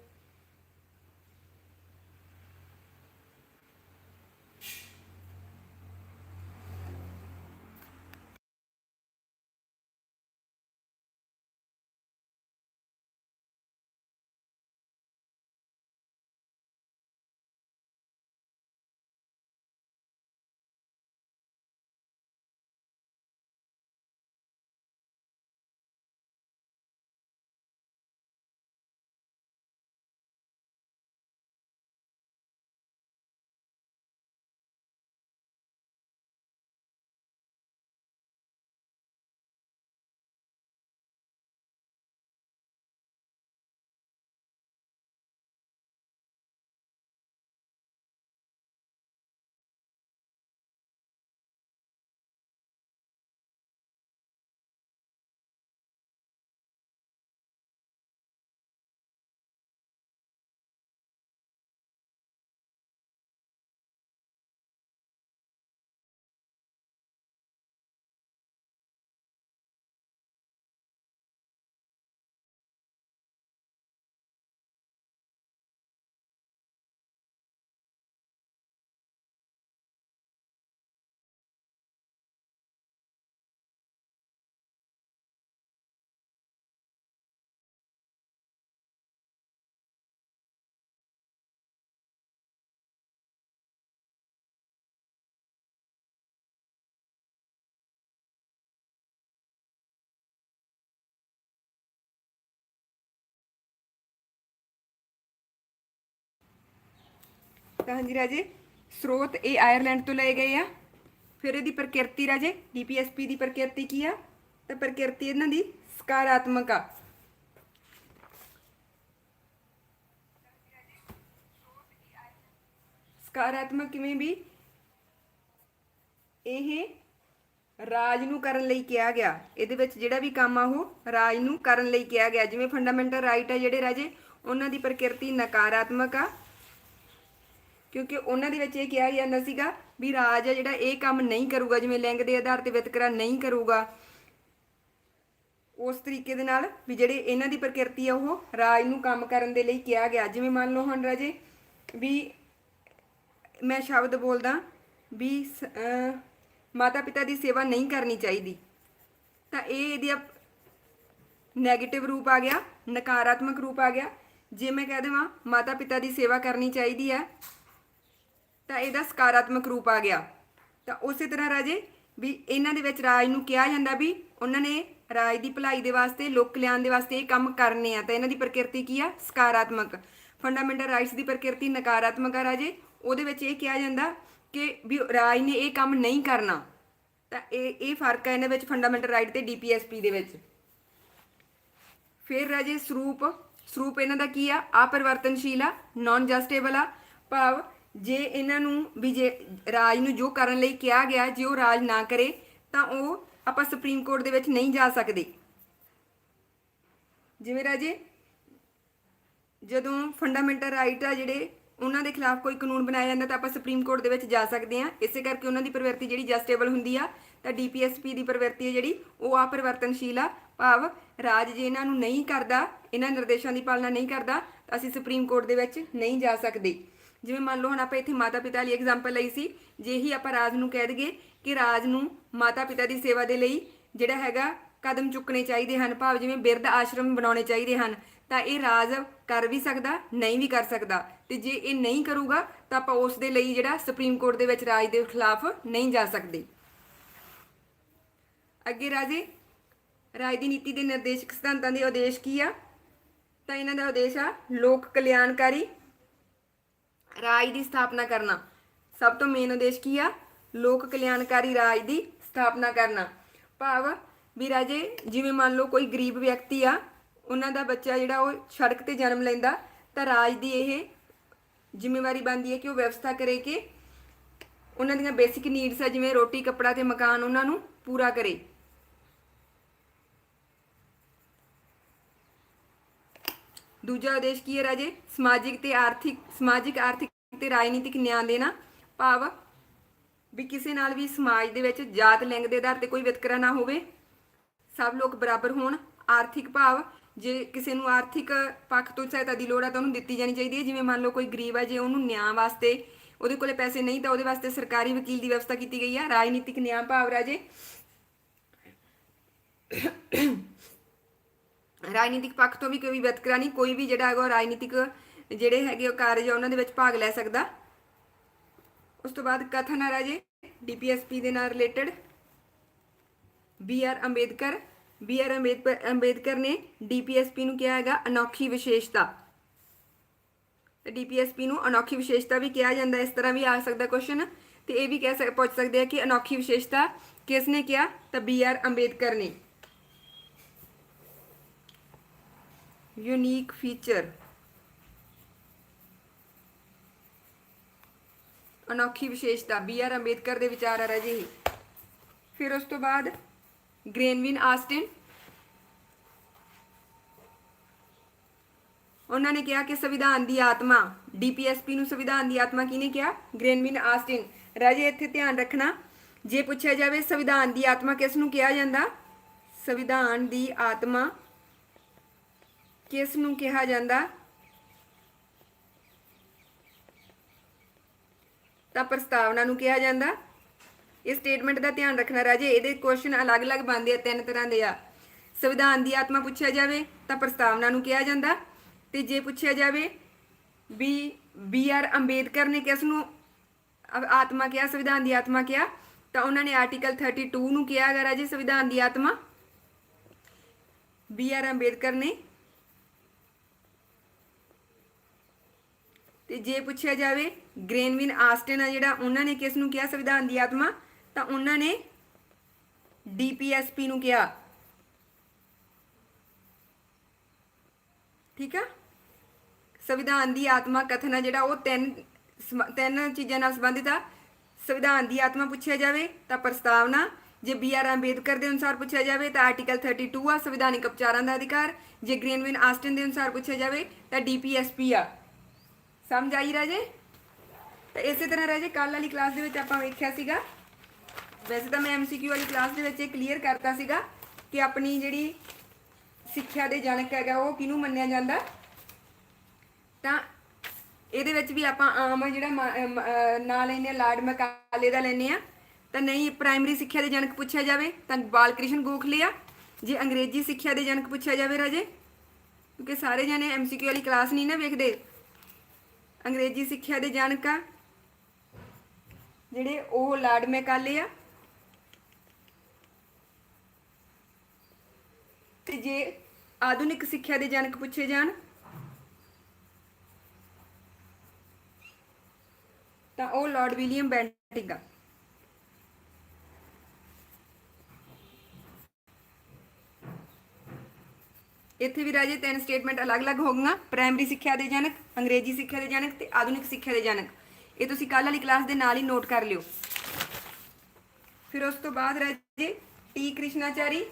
ਤਾਂ ਹਾਂਜੀ ਰਾਜੇ, ਸਰੋਤ ਇਹ ਆਇਰਲੈਂਡ ਤੋਂ ਲਏ ਗਏ ਆ। ਫਿਰ ਇਹਦੀ ਪ੍ਰਕਿਰਤੀ ਰਾਜੇ ਡੀਪੀਐਸਪੀ ਦੀ ਪ੍ਰਕਿਰਤੀ ਕੀ ਆ? ਤਾਂ ਪ੍ਰਕਿਰਤੀ ਇਹਨਾਂ ਦੀ ਸਕਾਰਾਤਮਕ ਆ। ਸਕਾਰਾਤਮਕ ਕਿਵੇਂ ਵੀ? ਇਹ ਰਾਜ ਨੂੰ ਕਰਨ ਲਈ ਕਿਹਾ ਗਿਆ। ਇਹਦੇ ਵਿੱਚ ਜਿਹੜਾ ਵੀ ਕੰਮ ਆ, ਉਹ ਰਾਜ ਨੂੰ ਕਰਨ ਲਈ ਕਿਹਾ ਗਿਆ। ਜਿਵੇਂ ਫੰਡਾਮੈਂਟਲ ਰਾਈਟ ਆ ਜਿਹੜੇ ਰਾਜੇ, ਉਹਨਾਂ ਦੀ ਪ੍ਰਕਿਰਤੀ ਨਕਾਰਾਤਮਕ ਆ। ਕਿਉਂਕਿ ਉਹਨਾਂ ਦੇ ਵਿੱਚ ਇਹ ਕਿਹਾ ਜਾਂਦਾ ਸੀਗਾ ਵੀ ਰਾਜ ਆ ਜਿਹੜਾ ਇਹ ਕੰਮ ਨਹੀਂ ਕਰੂਗਾ, ਜਿਵੇਂ ਲਿੰਗ ਦੇ ਆਧਾਰ ਤੇ ਵਿਤਕਰਾ ਨਹੀਂ ਕਰੂਗਾ। ਉਸ ਤਰੀਕੇ ਦੇ ਨਾਲ ਵੀ ਜਿਹੜੇ ਇਹਨਾਂ ਦੀ ਪ੍ਰਕਿਰਤੀ ਆ, ਉਹ ਰਾਜ ਨੂੰ ਕੰਮ ਕਰਨ ਦੇ ਲਈ ਕਿਹਾ ਗਿਆ। ਜਿਵੇਂ ਮੰਨ ਲਓ ਹੁਣ ਰਾਜੇ ਵੀ ਮੈਂ ਸ਼ਬਦ ਬੋਲਦਾ ਵੀ ਮਾਤਾ ਪਿਤਾ ਦੀ ਸੇਵਾ ਨਹੀਂ ਕਰਨੀ ਚਾਹੀਦੀ। ਤਾਂ ਇਹ ਇਹਦੀ ਨੈਗੇਟਿਵ ਰੂਪ ਆ ਗਿਆ, ਨਕਾਰਾਤਮਕ ਰੂਪ ਆ ਗਿਆ। ਜੇ ਮੈਂ ਕਹਿ ਦੇਵਾਂ ਮਾਤਾ ਪਿਤਾ ਦੀ ਸੇਵਾ ਕਰਨੀ ਚਾਹੀਦੀ ਹੈ ਤਾਂ ਇਹਦਾ ਸਕਾਰਾਤਮਕ ਰੂਪ ਆ ਗਿਆ। ਤਾਂ ਉਸੇ ਤਰ੍ਹਾਂ ਰਾਜੇ, ਵੀ ਇਹਨਾਂ ਦੇ ਵਿੱਚ ਰਾਜ ਨੂੰ ਕਿਹਾ ਜਾਂਦਾ ਵੀ ਉਹਨਾਂ ਨੇ ਰਾਜ ਦੀ ਭਲਾਈ ਦੇ ਵਾਸਤੇ, ਲੋਕ ਕਲਿਆਣ ਦੇ ਵਾਸਤੇ ਇਹ ਕੰਮ ਕਰਨੇ ਆ। ਤਾਂ ਇਹਨਾਂ ਦੀ ਪ੍ਰਕਿਰਤੀ ਕੀ ਆ? ਸਕਾਰਾਤਮਕ। ਫੰਡਾਮੈਂਟਲ ਰਾਈਟਸ ਦੀ ਪ੍ਰਕਿਰਤੀ ਨਕਾਰਾਤਮਕ ਆ ਰਾਜੇ। ਉਹਦੇ ਵਿੱਚ ਇਹ ਕਿਹਾ ਜਾਂਦਾ ਕਿ ਵੀ ਰਾਜ ਨੇ ਇਹ ਕੰਮ ਨਹੀਂ ਕਰਨਾ। ਤਾਂ ਇਹ ਇਹ ਫ਼ਰਕ ਹੈ ਇਹਨਾਂ ਵਿੱਚ ਫੰਡਾਮੈਂਟਲ ਰਾਈਟ ਤੇ ਡੀਪੀਐਸਪੀ ਦੇ ਵਿੱਚ। ਫਿਰ ਰਾਜੇ ਸਰੂਪ ਸਰੂਪ ਇਹਨਾਂ ਦਾ ਕੀ ਆ? ਆਪਰਿਵਰਤਨਸ਼ੀਲ ਆ ਨਾਨ ਜਸਟੇਬਲ ਆ, ਭਾਵ ਜੇ ਇਹਨਾਂ ਨੂੰ ਵੀ ਜੇ ਰਾਜ ਨੂੰ ਜੋ ਕਰਨ ਲਈ ਕਿਹਾ ਗਿਆ, ਜੇ ਉਹ ਰਾਜ ਨਾ ਕਰੇ, ਤਾਂ ਉਹ ਆਪਾਂ ਸੁਪਰੀਮ ਕੋਰਟ ਦੇ ਵਿੱਚ ਨਹੀਂ ਜਾ ਸਕਦੇ। ਜਿਵੇਂ ਰਾਜੇ, ਜਦੋਂ ਫੰਡਾਮੈਂਟਲ ਰਾਈਟ ਆ ਜਿਹੜੇ, ਉਹਨਾਂ ਦੇ ਖਿਲਾਫ ਕੋਈ ਕਾਨੂੰਨ ਬਣਾਇਆ ਜਾਂਦਾ ਤਾਂ ਆਪਾਂ ਸੁਪਰੀਮ ਕੋਰਟ ਦੇ ਵਿੱਚ ਜਾ ਸਕਦੇ ਹਾਂ। ਇਸੇ ਕਰਕੇ ਉਹਨਾਂ ਦੀ ਪ੍ਰਵਿਰਤੀ ਜਿਹੜੀ ਜਸਟੇਬਲ ਹੁੰਦੀ ਆ, ਤਾਂ ਡੀਪੀਐਸਪੀ ਦੀ ਪ੍ਰਵਿਰਤੀ ਹੈ ਜਿਹੜੀ, ਉਹ ਆਪਰਿਵਰਤਨਸ਼ੀਲ ਆ। ਭਾਵ ਰਾਜ ਜੇ ਇਹਨਾਂ ਨੂੰ ਨਹੀਂ ਕਰਦਾ, ਇਹਨਾਂ ਨਿਰਦੇਸ਼ਾਂ ਦੀ ਪਾਲਣਾ ਨਹੀਂ ਕਰਦਾ, ਤਾਂ ਅਸੀਂ ਸੁਪਰੀਮ ਕੋਰਟ ਦੇ ਵਿੱਚ ਨਹੀਂ ਜਾ ਸਕਦੇ। ਜਿਵੇਂ ਮੰਨ ਲਓ ਹੁਣ ਆਪਾਂ ਇੱਥੇ ਮਾਤਾ ਪਿਤਾ ਲਈ ਐਗਜ਼ਾਮਪਲ ਲਈ ਸੀ, ਜੇ ਹੀ ਆਪਾਂ ਰਾਜ ਨੂੰ ਕਹਿ ਦਈਏ ਕਿ ਰਾਜ ਨੂੰ ਮਾਤਾ ਪਿਤਾ ਦੀ ਸੇਵਾ ਦੇ ਲਈ ਜਿਹੜਾ ਹੈਗਾ ਕਦਮ ਚੁੱਕਣੇ ਚਾਹੀਦੇ ਹਨ, ਭਾਵ ਜਿਵੇਂ ਬਿਰਧ ਆਸ਼ਰਮ ਬਣਾਉਣੇ ਚਾਹੀਦੇ ਹਨ, ਤਾਂ ਇਹ ਰਾਜ ਕਰ ਵੀ ਸਕਦਾ, ਨਹੀਂ ਵੀ ਕਰ ਸਕਦਾ। ਤੇ ਜੇ ਇਹ ਨਹੀਂ ਕਰੂਗਾ, ਤਾਂ ਆਪਾਂ ਉਸ ਦੇ ਲਈ ਜਿਹੜਾ ਸੁਪਰੀਮ ਕੋਰਟ ਦੇ ਵਿੱਚ ਰਾਜ ਦੇ ਖਿਲਾਫ ਨਹੀਂ ਜਾ ਸਕਦੇ। ਅੱਗੇ ਰਾਜੇ, ਰਾਜ ਦੀ ਨੀਤੀ ਦੇ ਨਿਰਦੇਸ਼ਕ ਸਿਧਾਂਤਾਂ ਦੇ ਉਦੇਸ਼ ਕੀ ਆ? ਤਾਂ ਇਹਨਾਂ ਦਾ ਉਦੇਸ਼ ਆ ਲੋਕ ਕਲਿਆਣਕਾਰੀ ਰਾਜ ਦੀ ਸਥਾਪਨਾ ਕਰਨਾ। ਸਭ ਤੋਂ ਮੇਨ ਉਦੇਸ਼ ਕੀ ਆ? ਲੋਕ ਕਲਿਆਣਕਾਰੀ ਰਾਜ ਦੀ ਸਥਾਪਨਾ ਕਰਨਾ। ਭਾਵ ਵੀ ਰਾਜੇ, ਜਿਵੇਂ ਮੰਨ ਲਓ ਕੋਈ ਗਰੀਬ ਵਿਅਕਤੀ ਆ, ਉਹਨਾਂ ਦਾ ਬੱਚਾ ਜਿਹੜਾ ਉਹ ਸੜਕ ਤੇ ਜਨਮ ਲੈਂਦਾ, ਤਾਂ ਰਾਜ ਦੀ ਇਹ ਜ਼ਿੰਮੇਵਾਰੀ ਬਣਦੀ ਹੈ ਕਿ ਉਹ ਵਿਵਸਥਾ ਕਰੇ ਕਿ ਉਹਨਾਂ ਦੀਆਂ ਬੇਸਿਕ ਨੀਡਸ ਆ, ਜਿਵੇਂ ਰੋਟੀ, ਕੱਪੜਾ ਤੇ ਮਕਾਨ ਉਹਨਾਂ ਨੂੰ ਪੂਰਾ ਕਰੇ। ਦੂਜਾ ਉਦੇਸ਼ ਕੀ ਹੈ ਰਾਜੇ? ਸਮਾਜਿਕ ਤੇ ਆਰਥਿਕ, ਸਮਾਜਿਕ, ਆਰਥਿਕ ਤੇ ਰਾਜਨੀਤਿਕ ਨਿਆਂ ਦੇਣਾ ਭਾਵ ਵੀ ਕਿਸੇ ਨਾਲ ਵੀ ਸਮਾਜ ਦੇ ਵਿੱਚ ਜਾਤ ਲਿੰਗ ਦੇ ਆਧਾਰ ਤੇ ਕੋਈ ਵਿਤਕਰਾ ਨਾ ਹੋਵੇ। ਸਭ ਲੋਕ ਬਰਾਬਰ ਹੋਣ। ਆਰਥਿਕ ਭਾਵ, ਜੇ ਕਿਸੇ ਨੂੰ ਆਰਥਿਕ ਪੱਖ ਤੋਂ ਸਹਾਇਤਾ ਦੀ ਲੋੜ ਹੈ ਤਾਂ ਉਹਨੂੰ ਦਿੱਤੀ ਜਾਣੀ ਚਾਹੀਦੀ ਹੈ। ਜਿਵੇਂ ਮੰਨ ਲਓ ਕੋਈ ਗਰੀਬ ਹੈ ਜੇ ਉਹਨੂੰ ਨਿਆਂ ਵਾਸਤੇ ਉਹਦੇ ਕੋਲੇ ਪੈਸੇ ਨਹੀਂ ਤਾਂ ਉਹਦੇ ਵਾਸਤੇ ਸਰਕਾਰੀ ਵਕੀਲ ਦੀ ਵਿਵਸਥਾ ਕੀਤੀ ਗਈ ਹੈ ਰਾਜਨੀਤਿਕ ਨਿਆਂ ਭਾਵ ਰਾਜੇ। ਰਾਜਨੀਤਿਕ ਪੱਖ ਤੋਂ ਵੀ ਕੋਈ ਵਿਤਕਰਾ ਨਹੀਂ, ਕੋਈ ਵੀ ਜਿਹੜਾ ਹੈਗਾ ਉਹ ਰਾਜਨੀਤਿਕ ਜਿਹੜੇ ਹੈਗੇ ਉਹ ਕਾਰਜ ਆ, ਉਹਨਾਂ ਦੇ ਵਿੱਚ ਭਾਗ ਲੈ ਸਕਦਾ। ਉਸ ਤੋਂ ਬਾਅਦ ਕਥਨ ਆ ਰਾਜੇ ਡੀਪੀਐਸਪੀ ਦੇ ਨਾਲ related B R Ambedkar B R Ambedkar ਨੇ ਡੀਪੀਐਸਪੀ ਨੂੰ ਕਿਹਾ ਹੈਗਾ ਅਨੋਖੀ ਵਿਸ਼ੇਸ਼ਤਾ। ਤੇ ਡੀਪੀਐਸਪੀ ਨੂੰ ਅਨੋਖੀ ਵਿਸ਼ੇਸ਼ਤਾ ਵੀ ਕਿਹਾ ਜਾਂਦਾ, ਇਸ ਤਰ੍ਹਾਂ ਵੀ ਆ ਸਕਦਾ ਕੁਐਸਚਨ ਤੇ ਇਹ ਵੀ ਕਹਿ ਸਕ, ਪੁੱਛ ਸਕਦੇ ਆ ਕਿ ਅਨੋਖੀ ਵਿਸ਼ੇਸ਼ਤਾ ਕਿਸ ਨੇ ਕਿਹਾ? ਤਾਂ ਬੀ ਆਰ ਅੰਬੇਦਕਰ ਨੇ। ਯੂਨੀਕ ਫੀਚਰ ਅਨੋਖੀ ਵਿਸ਼ੇਸ਼ਤਾ ਬੀ ਆਰ ਅੰਬੇਦਕਰ ਦੇ ਵਿਚਾਰ ਆ ਰਾਜੇ ਇਹ ਫਿਰ ਉਸ ਤੋਂ ਬਾਅਦ ਗ੍ਰੇਨਵਿਨ ਆਸਟਿਨ। ਉਹਨਾਂ ਨੇ ਕਿਹਾ ਕਿ ਸੰਵਿਧਾਨ ਦੀ ਆਤਮਾ ਡੀਪੀਐਸਪੀ ਨੂੰ ਸੰਵਿਧਾਨ ਦੀ ਆਤਮਾ ਕਿਹਨੇ ਕਿਹਾ? Granville Austin. ਰਾਜੇ, ਇੱਥੇ ਧਿਆਨ ਰੱਖਣਾ, ਜੇ ਪੁੱਛਿਆ ਜਾਵੇ ਸੰਵਿਧਾਨ ਦੀ ਆਤਮਾ ਕਿਸ ਨੂੰ ਕਿਹਾ ਜਾਂਦਾ? ਸੰਵਿਧਾਨ ਦੀ ਆਤਮਾ ਕਿਸ ਨੂੰ ਕਿਹਾ ਜਾਂਦਾ? ਤਾਂ ਪ੍ਰਸਤਾਵਨਾ ਨੂੰ ਕਿਹਾ ਜਾਂਦਾ। ਇਸ ਸਟੇਟਮੈਂਟ ਦਾ ਧਿਆਨ ਰੱਖਣਾ ਰਾਜੇ, ਇਹਦੇ ਕੁਐਸਚਨ ਅਲੱਗ-ਅਲੱਗ ਬਣਦੇ ਆ, ਤਿੰਨ ਤਰ੍ਹਾਂ ਦੇ ਆ। ਸੰਵਿਧਾਨ ਦੀ ਆਤਮਾ ਪੁੱਛਿਆ ਜਾਵੇ, ਤਾਂ ਪ੍ਰਸਤਾਵਨਾ ਨੂੰ ਕਿਹਾ ਜਾਂਦਾ। ਤੇ ਜੇ ਪੁੱਛਿਆ ਜਾਵੇ ਵੀ ਬੀ ਆਰ ਅੰਬੇਦਕਰ ਨੇ ਕਿਸ ਨੂੰ ਆਤਮਾ ਕਿਹਾ, ਸੰਵਿਧਾਨ ਦੀ ਆਤਮਾ ਕਿਹਾ, ਤਾਂ ਉਹਨਾਂ ਨੇ ਆਰਟੀਕਲ 32 ਨੂੰ ਕਿਹਾ ਹੈਗਾ ਰਾਜੇ, ਸੰਵਿਧਾਨ ਦੀ ਆਤਮਾ। ਬੀ ਆਰ ਅੰਬੇਦਕਰ ਨੇ ਤੇ ਜੇ ਪੁੱਛਿਆ ਜਾਵੇ ਗ੍ਰੇਨਵਿਨ ਆਸਟਨ ਆ ਜਿਹੜਾ, ਉਹਨਾਂ ਨੇ ਕਿਸ ਨੂੰ ਕਿਹਾ? ਸੰਵਿਧਾਨ ਦੀ ਆਤਮਾ। ਤਾਂ ਉਹਨਾਂ ਨੇ ਡੀਪੀਐਸਪੀ ਨੂੰ ਕਿਹਾ। ਠੀਕ ਆ? ਸੰਵਿਧਾਨ ਦੀ ਆਤਮਾ ਕਥਨ ਆ ਜਿਹੜਾ, ਉਹ ਤਿੰਨ ਤਿੰਨ ਚੀਜ਼ਾਂ ਨਾਲ ਸੰਬੰਧਿਤ ਆ। ਸੰਵਿਧਾਨ ਦੀ ਆਤਮਾ ਪੁੱਛਿਆ ਜਾਵੇ ਤਾਂ ਪ੍ਰਸਤਾਵਨਾ, ਜੇ ਬੀ ਆਰ ਅੰਬੇਦਕਰ ਦੇ ਅਨੁਸਾਰ ਪੁੱਛਿਆ ਜਾਵੇ ਤਾਂ ਆਰਟੀਕਲ 32 ਆ, ਸੰਵਿਧਾਨਿਕ ਉਪਚਾਰਾਂ ਦਾ ਅਧਿਕਾਰ। ਜੇ ਗ੍ਰੀਨਵਿਨ ਆਸਟਨ ਦੇ ਅਨੁਸਾਰ ਪੁੱਛਿਆ ਜਾਵੇ ਤਾਂ ਡੀਪੀਐਸਪੀ ਆ। ਸਮਝ ਆਈ ਰਾਜੇ? ਤਾਂ ਇਸੇ ਤਰ੍ਹਾਂ ਰਾਜੇ ਕੱਲ ਵਾਲੀ ਕਲਾਸ ਦੇ ਵਿੱਚ ਆਪਾਂ ਵੇਖਿਆ ਸੀਗਾ। ਵੈਸੇ ਤਾਂ ਮੈਂ ਐਮਸੀਕਿਊ ਵਾਲੀ ਕਲਾਸ ਦੇ ਵਿੱਚ ਇਹ ਕਲੀਅਰ ਕਰਤਾ ਸੀਗਾ ਕਿ ਆਪਣੀ ਜਿਹੜੀ ਸਿੱਖਿਆ ਦੇ ਜਨਕ ਹੈਗਾ ਉਹ ਕਿਹਨੂੰ ਮੰਨਿਆ ਜਾਂਦਾ। ਤਾਂ ਇਹਦੇ ਵਿੱਚ ਵੀ ਆਪਾਂ ਆਮ ਜਿਹੜਾ ਮ- ਅਮ, ਅਹ, ਨਾਂ ਲੈਨੇ ਆ ਲਾਰਡ ਮਕਾਲੇ ਦਾ ਲੈਨੇ ਆ ਤਾਂ ਨਹੀਂ ਪ੍ਰਾਇਮਰੀ ਸਿੱਖਿਆ ਦੇ ਜਨਕ ਪੁੱਛਿਆ ਜਾਵੇ ਤਾਂ ਬਾਲ ਕ੍ਰਿਸ਼ਨ ਗੋਖਲੇ ਆ। ਜੇ ਅੰਗਰੇਜ਼ੀ ਸਿੱਖਿਆ ਦੇ ਜਨਕ ਪੁੱਛਿਆ ਜਾਵੇ ਰਾਜੇ ਕਿਉਂਕਿ ਸਾਰੇ ਜਣੇ ਐਮਸੀਕਿਊ ਵਾਲੀ ਕਲਾਸ ਨਹੀਂ ਨਾ ਵੇਖਦੇ। ਅੰਗਰੇਜ਼ੀ ਸਿੱਖਿਆ ਦੇ ਜਨਕ ਆ ਜਿਹੜੇ ਉਹ ਲਾਰਡ ਮੈਕਾਲੇ ਆ। ਤੇ ਜੇ ਆਧੁਨਿਕ ਸਿੱਖਿਆ ਦੇ ਜਨਕ ਪੁੱਛੇ ਜਾਣ, ਤਾਂ ਉਹ ਲਾਰਡ ਵਿਲੀਅਮ ਬੈਂਟਿੰਗ। ਆ ਇੱਥੇ ਵੀ ਰਾਜੇ ਤਿੰਨ ਸਟੇਟਮੈਂਟ ਅਲੱਗ-ਅਲੱਗ ਹੋ ਗਈਆਂ ਪ੍ਰਾਇਮਰੀ ਸਿੱਖਿਆ ਦੇ ਜਨਕ ਅੰਗਰੇਜ਼ੀ ਸਿੱਖਿਆ ਦੇ ਜਨਕ ਤੇ ਆਧੁਨਿਕ ਸਿੱਖਿਆ ਦੇ ਜਨਕ। ਇਹ ਤੁਸੀਂ ਕੱਲ ਵਾਲੀ ਕਲਾਸ ਦੇ ਨਾਲ ਹੀ ਨੋਟ ਕਰ ਲਿਓ। ਫਿਰ ਉਸ ਤੋਂ ਬਾਅਦ ਰਾਜੇ ਟੀ ਕ੍ਰਿਸ਼ਨਾਚਾਰੀ।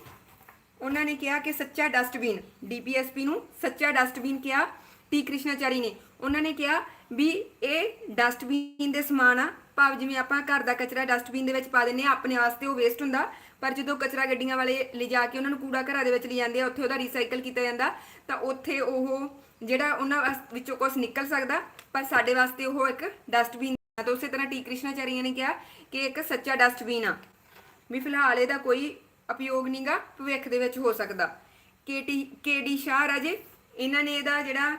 ਉਹਨਾਂ ਨੇ ਕਿਹਾ ਕਿ ਸੱਚਾ ਡਸਟਬਿਨ ਡੀਪੀਐਸਪੀ ਨੂੰ ਸੱਚਾ ਡਸਟਬਿਨ ਕਿਹਾ ਟੀ ਕ੍ਰਿਸ਼ਨਾਚਾਰੀ ਨੇ। ਉਹਨਾਂ ਨੇ ਕਿਹਾ ਵੀ ਇਹ ਡਸਟਬਿਨ ਦੇ ਸਮਾਨ ਆ। ਭਾਵ ਜਿਵੇਂ ਆਪਾਂ ਘਰ ਦਾ ਕਚਰਾ ਡਸਟਬਿਨ ਦੇ ਵਿੱਚ ਪਾ ਦਿੰਨੇ ਆ ਆਪਣੇ ਵਾਸਤੇ ਉਹ ਵੇਸਟ ਹੁੰਦਾ। ਪਰ ਜਦੋਂ ਕਚਰਾ ਗੱਡੀਆਂ ਵਾਲੇ ਲਿਜਾ ਕੇ ਉਹਨਾਂ ਨੂੰ ਕੂੜਾ ਘਰਾਂ ਦੇ ਵਿੱਚ ਲੈ ਆ, ਉੱਥੇ ਉਹਦਾ ਰੀਸਾਈਕਲ ਕੀਤਾ ਜਾਂਦਾ। ਤਾਂ ਉੱਥੇ ਉਹ ਜਿਹੜਾ ਉਹਨਾਂ ਵਾਸ- ਵਿੱਚੋਂ ਕੁਝ ਨਿਕਲ ਸਕਦਾ, ਪਰ ਸਾਡੇ ਵਾਸਤੇ ਉਹ ਇੱਕ ਡਸਟਬਿਨ ਆ। ਤਾਂ ਉਸੇ ਤਰ੍ਹਾਂ ਟੀ. ਕ੍ਰਿਸ਼ਨਾਚਾਰੀਆ ਨੇ ਕਿਹਾ ਕਿ ਇੱਕ ਸੱਚਾ ਡਸਟਬਿਨ ਆ। ਵੀ ਫਿਲਹਾਲ ਇਹਦਾ ਕੋਈ ਉਪਯੋਗ ਨਹੀਂਗਾ ਭਵਿੱਖ ਦੇ ਵਿੱਚ ਹੋ ਸਕਦਾ। ਕੇਟੀ, ਕੇਡੀ ਸ਼ਾਹ ਰਾਜੇ, ਇਹਨਾਂ ਨੇ ਇਹਦਾ ਜਿਹੜਾ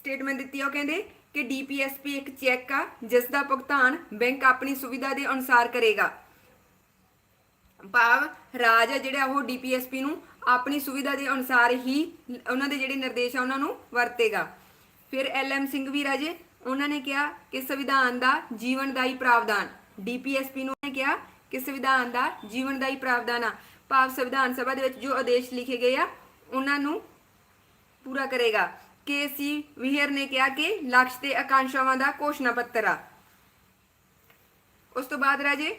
ਸਟੇਟਮੈਂਟ ਦਿੱਤੀ ਆ, ਉਹ ਕਹਿੰਦੇ ਕਿ ਡੀਪੀਐਸਪੀ ਇੱਕ ਚੈੱਕ ਆ, ਜਿਸ ਦਾ ਭੁਗਤਾਨ ਬੈਂਕ ਆਪਣੀ ਸੁਵਿਧਾ ਦੇ ਅਨੁਸਾਰ ਕਰੇਗਾ। ਭਾਵ ਰਾਜ ਆ ਜਿਹੜਾ ਉਹ ਡੀਪੀਐਸਪੀ ਨੂੰ ਆਪਣੀ ਸੁਵਿਧਾ ਦੇ ਅਨੁਸਾਰ ਹੀ ਉਹਨਾਂ ਦੇ ਜਿਹੜੇ ਨਿਰਦੇਸ਼ ਆ, ਉਹਨਾਂ ਨੂੰ ਵਰਤੇਗਾ। ਫਿਰ ਐਲ ਐਮ ਸਿੰਘ ਵੀ ਰਾਜੇ ਉਹਨਾਂ ਨੇ ਕਿਹਾ ਕਿ ਸੰਵਿਧਾਨ ਦਾ ਜੀਵਨਦਾਈ ਪ੍ਰਾਵਧਾਨ ਡੀਪੀਐਸਪੀ ਨੂੰ ਨੇ ਕਿਹਾ ਕਿ ਸੰਵਿਧਾਨ ਦਾ ਜੀਵਨਦਾਈ ਪ੍ਰਾਵਧਾਨ ਆ। ਭਾਵ ਸੰਵਿਧਾਨ ਸਭਾ ਦੇ ਵਿੱਚ ਜੋ ਆਦੇਸ਼ ਲਿਖੇ ਗਏ ਆ, ਉਹਨਾਂ ਨੂੰ ਪੂਰਾ ਕਰੇਗਾ। ਕੇਸੀ ਵਿਹਰ ਨੇ ਕਿਹਾ ਕਿ ਲਕਸ਼ ਤੇ ਆਕਾਂਸ਼ਾਵਾਂ ਦਾ ਘੋਸ਼ਣਾ ਪੱਤਰ ਆ। ਉਸ ਤੋਂ ਬਾਅਦ ਰਾਜੇ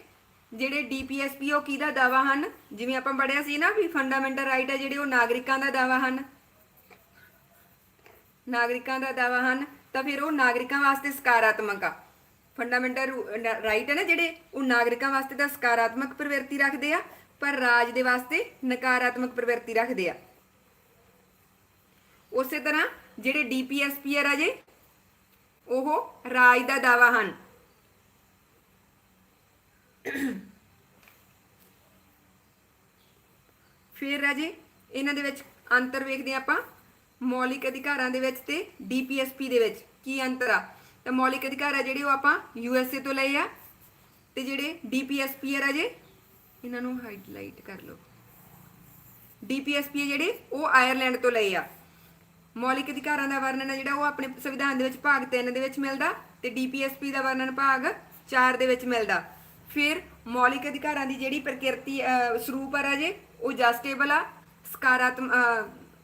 ਜਿਹੜੇ ਡੀਪੀਐਸਪੀ ਉਹ ਕਿਹਦਾ ਦਾਵਾ ਹਨ? ਜਿਵੇਂ ਆਪਾਂ ਪੜਿਆ ਸੀ ਨਾ ਵੀ ਫੰਡਾਮੈਂਟਲ ਰਾਈਟ ਹੈ ਜਿਹੜੇ ਉਹ ਨਾਗਰਿਕਾਂ ਦਾ ਦਾਵਾ ਹਨ। ਨਾਗਰਿਕਾਂ ਦਾ ਦਾਵਾ ਹਨ, ਤਾਂ ਫਿਰ ਉਹ ਨਾਗਰਿਕਾਂ ਵਾਸਤੇ ਸਕਾਰਾਤਮਕ ਆ। ਫੰਡਾਮੈਂਟਲ ਰਾਈਟ ਹੈ ਨਾ ਜਿਹੜੇ, ਉਹ ਨਾਗਰਿਕਾਂ ਵਾਸਤੇ ਤਾਂ ਸਕਾਰਾਤਮਕ ਪ੍ਰਵਿਰਤੀ ਰੱਖਦੇ ਆ, ਪਰ ਰਾਜ ਦੇ ਵਾਸਤੇ ਨਕਾਰਾਤਮਕ ਪ੍ਰਵਿਰਤੀ ਰੱਖਦੇ ਆ। ਉਸੇ ਤਰ੍ਹਾਂ ਜਿਹੜੇ ਡੀਪੀਐਸਪੀ ਆ ਰਾਜੇ, ਉਹ ਰਾਜ ਦਾ ਦਾਵਾ ਹਨ। ਫਿਰ ਰਾਜੇ ਇਹਨਾਂ ਦੇ ਵਿੱਚ ਅੰਤਰ ਵੇਖਦੇ ਹਾਂ ਆਪਾਂ। ਮੌਲਿਕ ਅਧਿਕਾਰਾਂ ਦੇ ਵਿੱਚ ਤੇ ਡੀਪੀਐਸਪੀ ਦੇ ਵਿੱਚ ਕੀ ਅੰਤਰ ਆ? ਤਾਂ ਮੌਲਿਕ ਅਧਿਕਾਰ ਆ ਜਿਹੜੇ ਉਹ ਆਪਾਂ ਯੂਐਸਏ ਤੋਂ ਲਏ ਆ। ਤੇ ਜਿਹੜੇ ਡੀਪੀਐਸਪੀ ਆ ਰਾਜੇ, ਇਹਨਾਂ ਨੂੰ ਹਾਈਲਾਈਟ ਕਰ ਲਓ। ਡੀਪੀਐਸਪੀ ਆ ਜਿਹੜੇ ਉਹ ਆਇਰਲੈਂਡ ਤੋਂ ਲਏ ਆ। ਮੌਲਿਕ ਅਧਿਕਾਰਾਂ ਦਾ ਵਰਣਨ ਆ ਜਿਹੜਾ ਉਹ ਆਪਣੇ ਸੰਵਿਧਾਨ ਦੇ ਵਿੱਚ ਭਾਗ 3 ਦੇ ਵਿੱਚ ਮਿਲਦਾ ਤੇ ਡੀਪੀਐਸਪੀ ਦਾ ਵਰਣਨ ਭਾਗ 4 ਦੇ ਵਿੱਚ ਮਿਲਦਾ। ਫਿਰ ਮੌਲਿਕ ਅਧਿਕਾਰਾਂ ਦੀ ਜਿਹੜੀ ਪ੍ਰਕਿਰਤੀ ਸਰੂਪ ਆ ਰਾਜੇ ਉਹ ਜਸਟੇਬਲ ਆ ਸਕਾਰਾਤਮਕ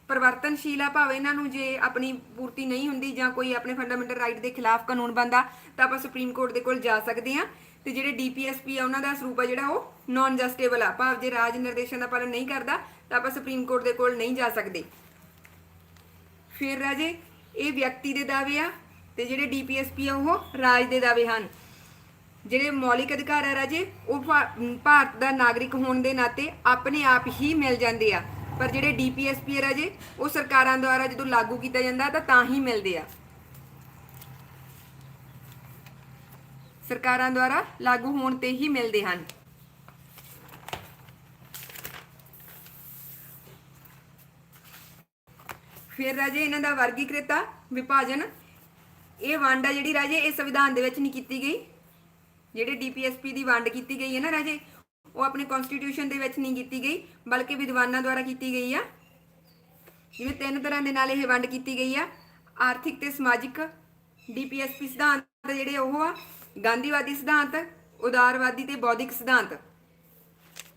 ਪਰਿਵਰਤਨਸ਼ੀਲ ਆ, ਭਾਵੇਂ ਇਹਨਾਂ ਨੂੰ ਜੇ ਆਪਣੀ ਪੂਰਤੀ ਨਹੀਂ ਹੁੰਦੀ ਜਾਂ ਕੋਈ ਆਪਣੇ ਫੰਡਾਮੈਂਟਲ ਰਾਈਟ ਦੇ ਖਿਲਾਫ ਕਾਨੂੰਨ ਬੰਦਾ ਤਾਂ ਆਪਾਂ ਸੁਪਰੀਮ ਕੋਰਟ ਦੇ ਕੋਲ ਜਾ ਸਕਦੇ ਹਾਂ। ਤੇ ਜਿਹੜੇ ਡੀਪੀਐਸਪੀ ਆ, ਉਹਨਾਂ ਦਾ ਸਰੂਪ ਆ ਜਿਹੜਾ ਉਹ ਨਾਨ ਜਸਟੇਬਲ ਆ। ਭਾਵ ਜੇ ਰਾਜ ਨਿਰਦੇਸ਼ਾਂ ਦਾ ਪਾਲਣ ਨਹੀਂ ਕਰਦਾ, ਤਾਂ ਆਪਾਂ ਸੁਪਰੀਮ ਕੋਰਟ ਦੇ ਕੋਲ ਨਹੀਂ ਜਾ ਸਕਦੇ। ਫਿਰ ਰਾਜੇ ਇਹ ਵਿਅਕਤੀ ਦੇ ਦਾਅਵੇ ਆ, ਤੇ ਜਿਹੜੇ ਡੀਪੀਐਸਪੀ ਆ, ਉਹ ਰਾਜ ਦੇ ਦਾਅਵੇ ਹਨ। ਜਿਹੜੇ ਮੌਲਿਕ ਅਧਿਕਾਰ ਆ ਰਾਜੇ, ਉਹ ਭਾਰਤ ਦਾ ਨਾਗਰਿਕ ਹੋਣ ਦੇ ਨਾਤੇ ਆਪਣੇ ਆਪ ਹੀ ਮਿਲ ਜਾਂਦੇ ਆ। ਪਰ ਜਿਹੜੇ ਡੀਪੀਐਸਪੀ ਆ ਰਾਜੇ, ਉਹ ਸਰਕਾਰਾਂ ਦੁਆਰਾ ਜਦੋਂ ਲਾਗੂ ਕੀਤਾ ਜਾਂਦਾ, ਤਾਂ ਤਾਂ ਹੀ ਮਿਲਦੇ ਆ। ਸਰਕਾਰਾਂ ਦੁਆਰਾ ਲਾਗੂ ਹੋਣ ਤੇ ਹੀ ਮਿਲਦੇ ਹਨ। ਫਿਰ ਰਾਜੇ, ਇਹਨਾਂ ਦਾ ਵਰਗੀਕ੍ਰਿਤਾ ਵਿਭਾਜਨ। ਇਹ ਵੰਡ ਆ ਜਿਹੜੀ ਰਾਜੇ, ਇਹ ਸੰਵਿਧਾਨ ਦੇ ਵਿੱਚ ਨਹੀਂ ਕੀਤੀ ਗਈ। ਜਿਹੜੇ ਡੀਪੀਐਸਪੀ ਦੀ ਵੰਡ ਕੀਤੀ ਗਈ ਹੈ ਨਾ ਰਾਜੇ, ਉਹ ਆਪਣੇ ਕਨਸਟੀਟਿਊਸ਼ਨ ਦੇ ਵਿੱਚ ਨਹੀਂ ਕੀਤੀ ਗਈ, ਬਲਕਿ ਵਿਦਵਾਨਾਂ ਦੁਆਰਾ ਕੀਤੀ ਗਈ ਆ। ਜਿਵੇਂ ਤਿੰਨ ਤਰ੍ਹਾਂ ਦੇ ਨਾਲ ਇਹ ਵੰਡ ਕੀਤੀ ਗਈ ਆ, ਆਰਥਿਕ ਤੇ ਸਮਾਜਿਕ। ਡੀਪੀਐਸਪੀ ਸਿਧਾਂਤ ਜਿਹੜੇ ਉਹ ਆ, ਗਾਂਧੀਵਾਦੀ ਸਿਧਾਂਤ, ਉਦਾਰਵਾਦੀ ਤੇ ਬੌਧਿਕ ਸਿਧਾਂਤ।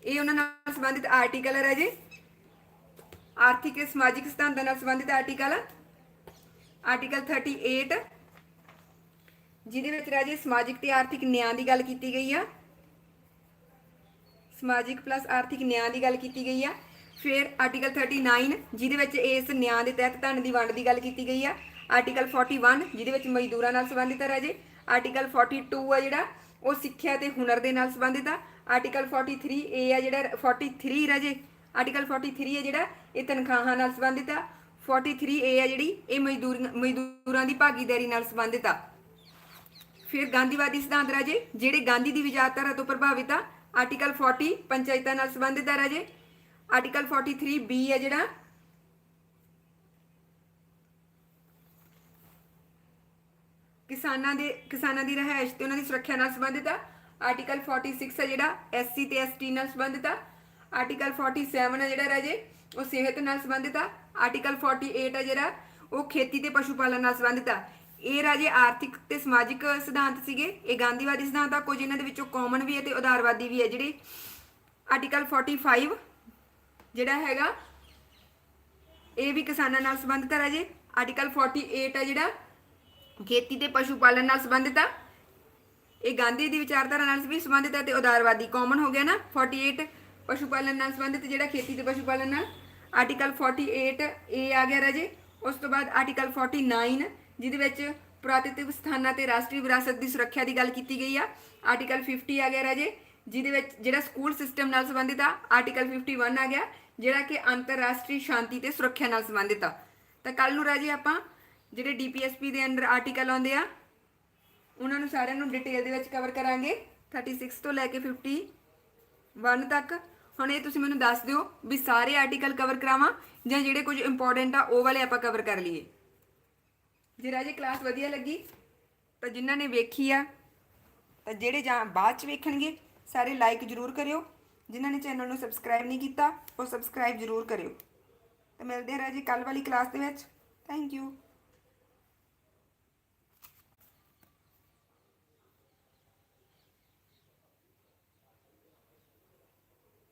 ਇਹ ਉਹਨਾਂ ਨਾਲ ਸੰਬੰਧਿਤ ਆਰਟੀਕਲ ਹੈ ਰਾਜੇ। ਆਰਥਿਕ ਤੇ ਸਮਾਜਿਕ ਸਿਧਾਂਤਾਂ ਨਾਲ ਸੰਬੰਧਿਤ ਆਰਟੀਕਲ ਆਰਟੀਕਲ 38 ਜਿਹਦੇ ਵਿੱਚ ਰਾਜੇ ਸਮਾਜਿਕ ਤੇ ਆਰਥਿਕ ਨਿਆਂ ਦੀ ਗੱਲ ਕੀਤੀ ਗਈ ਆ। ਸਮਾਜਿਕ ਪਲੱਸ ਆਰਥਿਕ ਨਿਆਂ ਦੀ ਗੱਲ ਕੀਤੀ ਗਈ ਆ। ਫਿਰ ਆਰਟੀਕਲ 39 ਜਿਹਦੇ ਵਿੱਚ ਇਸ ਨਿਆਂ ਦੇ ਤਹਿਤ ਧਨ ਦੀ ਵੰਡ ਦੀ ਗੱਲ ਕੀਤੀ ਗਈ ਆ। ਆਰਟੀਕਲ 41 ਜਿਹਦੇ ਵਿੱਚ ਮਜ਼ਦੂਰਾਂ ਨਾਲ ਸੰਬੰਧਿਤ ਹੈ ਰਾਜੇ। ਆਰਟੀਕਲ 42 ਆ ਜਿਹੜਾ, ਉਹ ਸਿੱਖਿਆ ਤੇ ਹੁਨਰ ਦੇ ਨਾਲ ਸੰਬੰਧਿਤ ਆ। ਆਰਟੀਕਲ 43 ਏ ਆ ਜਿਹੜਾ 43 ਰਾਜੇ। ਆਰਟੀਕਲ 43 ਹੈ ਜਿਹੜਾ, ਇਹ ਤਨਖਾਹਾਂ ਨਾਲ ਸੰਬੰਧਿਤ ਆ। 43 ਏ ਆ ਜਿਹੜੀ, ਇਹ ਮਜ਼ਦੂਰ ਮਜ਼ਦੂਰਾਂ ਦੀ ਭਾਗੀਦਾਰੀ ਨਾਲ ਸੰਬੰਧਿਤ ਆ। ਫਿਰ ਗਾਂਧੀਵਾਦੀ ਸਿਧਾਂਤ ਰਾਜੇ, ਜਿਹੜੇ ਗਾਂਧੀ ਦੀ ਵਿਚਾਰਧਾਰਾ ਤੋਂ ਪ੍ਰਭਾਵਿਤ ਆ ਆਰਟੀਕਲ 40 ਪੰਚਾਇਤਾਂ ਨਾਲ ਸੰਬੰਧਿਤ ਆ ਰਾਜੇ। ਆਰਟੀਕਲ 43 ਬੀ ਹੈ ਜਿਹੜਾ। ਕਿਸਾਨਾਂ ਦੇ, ਕਿਸਾਨਾਂ ਦੀ ਰਹਿائش ਤੇ ਉਹਨਾਂ ਦੀ ਸੁਰੱਖਿਆ ਨਾਲ ਸੰਬੰਧਿਤ ਆ। ਆਰਟੀਕਲ 46 ਹੈ ਜਿਹੜਾ ਐਸਸੀ ਤੇ ਐਸਟੀ ਨਾਲ ਸੰਬੰਧਿਤ ਆ। ਆਰਟੀਕਲ 47 ਹੈ ਜਿਹੜਾ ਰਾਜੇ, ਉਹ ਸਿਹਤ ਨਾਲ ਸੰਬੰਧਿਤ ਆ। ਆਰਟੀਕਲ 48 ਹੈ ਜਿਹੜਾ, ਉਹ ਖੇਤੀ ਤੇ ਪਸ਼ੂ ਪਾਲਣ ਨਾਲ ਸੰਬੰਧਿਤ ਆ। ਇਹ ਰਾਜੇ ਆਰਥਿਕ ਤੇ ਸਮਾਜਿਕ ਸਿਧਾਂਤ ਸੀਗੇ। ਇਹ ਗਾਂਧੀਵਾਦੀ ਸਿਧਾਂਤ ਆ, ਕੁਝ ਇਹਨਾਂ ਦੇ ਵਿੱਚੋਂ ਕਾਮਨ ਵੀ ਹੈ ਤੇ ਉਦਾਰਵਾਦੀ ਵੀ ਹੈ। ਜਿਹੜੇ ਆਰਟੀਕਲ 45 ਜਿਹੜਾ ਹੈਗਾ, ਇਹ ਵੀ ਕਿਸਾਨਾਂ ਨਾਲ ਸੰਬੰਧਿਤ ਹੈ ਰਾਜੇ। ਆਰਟੀਕਲ 48 ਹੈ ਜਿਹੜਾ, ਖੇਤੀ ਤੇ ਪਸ਼ੂ ਪਾਲਣ ਨਾਲ ਸੰਬੰਧਿਤ ਆ। ਇਹ ਗਾਂਧੀ ਦੀ ਵਿਚਾਰਧਾਰਾ ਨਾਲ ਵੀ ਸੰਬੰਧਿਤ ਹੈ ਤੇ ਉਦਾਰਵਾਦੀ ਕਾਮਨ ਹੋ ਗਿਆ ਨਾ। 48 ਪਸ਼ੂ ਪਾਲਣ ਨਾਲ ਸੰਬੰਧਿਤ ਜਿਹੜਾ ਖੇਤੀ ਤੇ ਪਸ਼ੂ ਪਾਲਣ ਨਾਲ। ਆਰਟੀਕਲ 48 ਏ ਆ ਗਿਆ ਰਾਜੇ। ਉਸ ਤੋਂ ਬਾਅਦ ਆਰਟੀਕਲ 49 ਜਿਹਦੇ ਵਿੱਚ ਪੁਰਾਤਤਵ ਸਥਾਨਾਂ ਤੇ ਰਾਸ਼ਟਰੀ ਵਿਰਾਸਤ ਦੀ ਸੁਰੱਖਿਆ ਦੀ ਗੱਲ ਕੀਤੀ ਗਈ ਆ। ਆਰਟੀਕਲ 50 ਆ ਗਿਆ ਰਾਜੇ, ਜਿਹਦੇ ਵਿੱਚ ਜਿਹੜਾ ਸਕੂਲ ਸਿਸਟਮ ਨਾਲ ਸੰਬੰਧਿਤ ਆ ਆਰਟੀਕਲ 51 ਆ ਗਿਆ, ਜਿਹੜਾ ਕਿ ਅੰਤਰਰਾਸ਼ਟਰੀ ਸ਼ਾਂਤੀ ਤੇ ਸੁਰੱਖਿਆ ਨਾਲ ਸੰਬੰਧਿਤ ਆ। ਤਾਂ ਕੱਲ ਨੂੰ ਰਾਜੇ ਆਪਾਂ ਜਿਹੜੇ ਡੀਪੀਐਸਪੀ ਦੇ ਅੰਦਰ ਆਰਟੀਕਲ ਆਉਂਦੇ ਆ, ਉਹਨਾਂ ਨੂੰ ਸਾਰਿਆਂ ਨੂੰ ਡਿਟੇਲ ਦੇ ਵਿੱਚ ਕਵਰ ਕਰਾਂਗੇ। 36 ਤੋਂ ਲੈ ਕੇ 51 ਤੱਕ। ਹੁਣ ਇਹ ਤੁਸੀਂ ਮੈਨੂੰ ਦੱਸ ਦਿਓ ਵੀ ਸਾਰੇ ਆਰਟੀਕਲ ਕਵਰ ਕਰਾਵਾਂ ਜਾਂ ਜਿਹੜੇ ਕੁਝ ਇੰਪੋਰਟੈਂਟ ਆ, ਉਹ ਵਾਲੇ ਆਪਾਂ ਕਵਰ ਕਰ ਲਈਏ। ਜੇ ਰਾਜੇ ਕਲਾਸ ਵਧੀਆ ਲੱਗੀ, ਤਾਂ ਜਿਨ੍ਹਾਂ ਨੇ ਵੇਖੀ ਆ, ਤਾਂ ਜਿਹੜੇ ਜਾਂ ਬਾਅਦ ਚ ਵੇਖਣਗੇ, ਸਾਰੇ ਲਾਈਕ ਜ਼ਰੂਰ ਕਰਿਓ। ਜਿਨ੍ਹਾਂ ਨੇ ਚੈਨਲ ਨੂੰ ਸਬਸਕ੍ਰਾਈਬ ਨਹੀਂ ਕੀਤਾ, ਉਹ ਸਬਸਕ੍ਰਾਈਬ ਜ਼ਰੂਰ ਕਰਿਓ। ਤਾਂ ਮਿਲਦੇ ਆ ਰਾਜੇ ਕੱਲ ਵਾਲੀ ਕਲਾਸ ਦੇ ਵਿੱਚ। Thank you